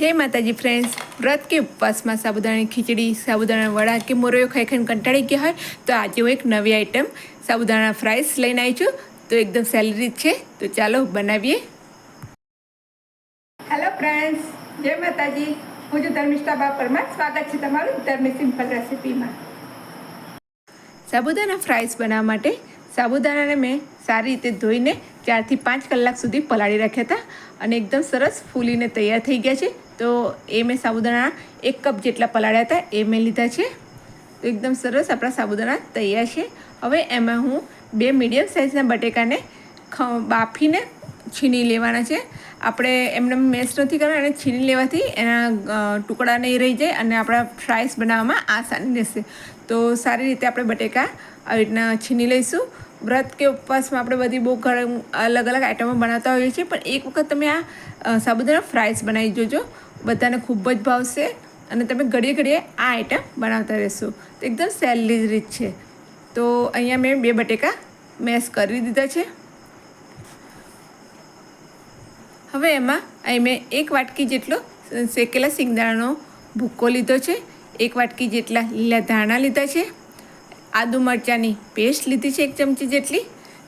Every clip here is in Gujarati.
જય માતાજી ફ્રેન્ડ્સ વ્રત કે ઉપવાસમાં સાબુદાણાની ખીચડી સાબુદાણા વડા કે મોરૈયો ખાઈ ખાઈને કંટાળી ગયા હોય, તો આજે હું એક નવી આઈટમ સાબુદાણા ફ્રાઈસ લઈને આવી છું. તો એકદમ સેલરી છે. તો ચાલો બનાવીએ. હેલો ફ્રેન્ડ્સ જય માતાજી. હું છું ધર્મિષ્ઠા બા પરમાર. સ્વાગત છે તમારું ધર્મી સિમ્પલ રેસીપીમાં સાબુદાણા ફ્રાઈસ બનાવવા માટે સાબુદાણાને મેં સારી રીતે ધોઈને ચારથી પાંચ કલાક સુધી પલાળી રાખ્યા હતા અને એકદમ સરસ ફૂલીને તૈયાર થઈ ગયા છે. તો એ મેં સાબુદાણા એક કપ જેટલા પલાળ્યા હતા, એ મેં લીધા છે. તો એકદમ સરસ આપણા સાબુદાણા તૈયાર છે. હવે એમાં હું બે મીડિયમ સાઇઝના બટેકાને બાફીને છીની લેવાના છે. આપણે એમને મેશ નથી કરવાના અને છીની લેવાથી એના ટુકડા નહીં રહી જાય અને આપણા ફ્રાઈસ બનાવવામાં આસાની રહેશે. તો સારી રીતે આપણે બટેકા આવી રીતના છીની લઈશું. વ્રત કે ઉપવાસમાં આપણે બધી બહુ ઘર, અલગ અલગ આઈટમો બનાવતા હોઈએ છીએ, પણ એક વખત તમે આ સાબુદાણા ફ્રાઈસ બનાવી જોજો. બધાને ખૂબ જ ભાવશે અને તમે ઘડીએ ઘડીએ આ આઈટમ બનાવતા રહેશો. તો એકદમ સહેલી રીત છે. તો અહીંયા મેં બે બટેકા મેશ કરી દીધા છે. હવે એમાં અહીં મેં એક વાટકી જેટલો શેકેલા સિંગદાણાનો ભૂક્કો લીધો છે, એક વાટકી જેટલા લીલા ધાણા લીધા છે, આદુ મરચાંની પેસ્ટ લીધી છે એક ચમચી જેટલી.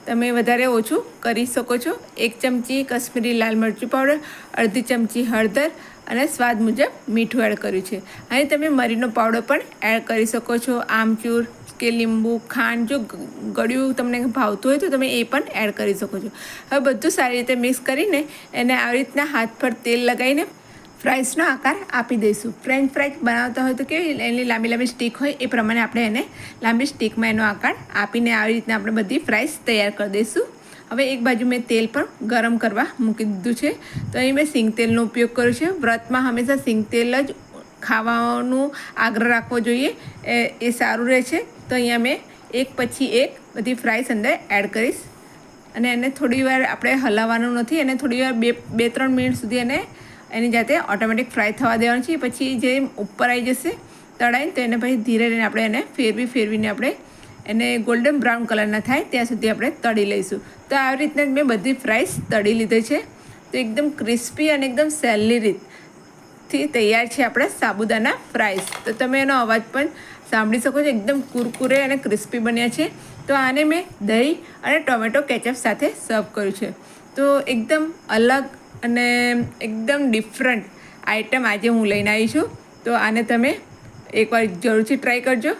તમે વધારે ઓછું કરી શકો છો. એક ચમચી કશ્મીરી લાલ મરચું પાવડર, અડધી ચમચી હળદર અને સ્વાદ મુજબ મીઠું એડ કર્યું છે. અહીં તમે મરીનો પાવડર પણ એડ કરી શકો છો, આમચૂર કે લીંબુ, ખાંડ, જો ગળ્યું તમને ભાવતું હોય તો તમે એ પણ એડ કરી શકો છો. હવે બધું સારી રીતે મિક્સ કરીને એને આવી રીતના હાથ પર તેલ લગાવીને ફ્રાઈસનો આકાર આપી દઈશું. ફ્રેન્ચ ફ્રાઈઝ બનાવતા હોય તો કેવી એની લાંબી લાંબી સ્ટીક હોય એ પ્રમાણે આપણે એને લાંબી સ્ટીકમાં એનો આકાર આપીને આવી રીતના આપણે બધી ફ્રાઈસ તૈયાર કરી દઈશું. હવે એક બાજુ મેં તેલ પણ ગરમ કરવા મૂકી દીધું છે. તો અહીં મેં સિંગ તેલનો ઉપયોગ કર્યો છે. વ્રતમાં હંમેશા સિંગ તેલ જ ખાવાનું આગ્રહ રાખવો જોઈએ. એ એ સારું રહે છે. તો અહીંયા મેં એક પછી એક બધી ફ્રાઈસ અંદર એડ કરીશ. અને એને થોડી વાર આપણે હલાવવાનું નથી. એને થોડી વાર બે બે, ત્રણ મિનિટ સુધી એને, એની જાતે ઓટોમેટિક ફ્રાય થવા દેવાનું છે. પછી જે ઉપર આવી જશે, તળાઈને તો એને પછી ધીરે રહીને આપણે એને ફેરવી, ફેરવીને આપણે એને ગોલ્ડન બ્રાઉન કલરના થાય, ત્યાં સુધી આપણે તળી લઈશું. તો આવી રીતના મેં બધી ફ્રાઈસ તળી લીધી છે. તો એકદમ ક્રિસ્પી અને એકદમ સહેલી રીતથી તૈયાર છે આપણા સાબુદાના ફ્રાઈસ તો તમે એનો અવાજ પણ સાંભળી શકો છો. એકદમ કુરકુરે અને ક્રિસ્પી બન્યા છે. તો આને મેં દહીં અને ટોમેટો કેચઅપ સાથે સર્વ કર્યું છે. તો એકદમ અલગ અને એકદમ ડિફરન્ટ આઈટમ આજે હું લઈને આવી છું. તો આને તમે એકવાર જરૂરથી ટ્રાય કરજો.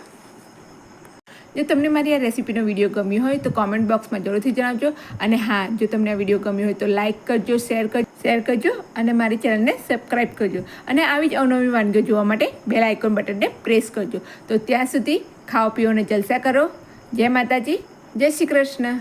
જો તમને મારી આ રેસીપીનો વીડિયો ગમ્યો હોય તો કોમેન્ટ બોક્સમાં જરૂરથી જણાવજો. અને હા, જો તમને આ વીડિયો ગમ્યો હોય તો લાઇક કરજો શેર કરજો. શેર કરજો અને મારી ચેનલને સબસ્ક્રાઈબ કરજો. અને આવી જ અવનવી વાનગીઓ જોવા માટે બેલ આઇકોન બટનને પ્રેસ કરજો. તો ત્યાં સુધી ખાઓ પીઓને જલસા કરો. જય માતાજી. જય શ્રી કૃષ્ણ.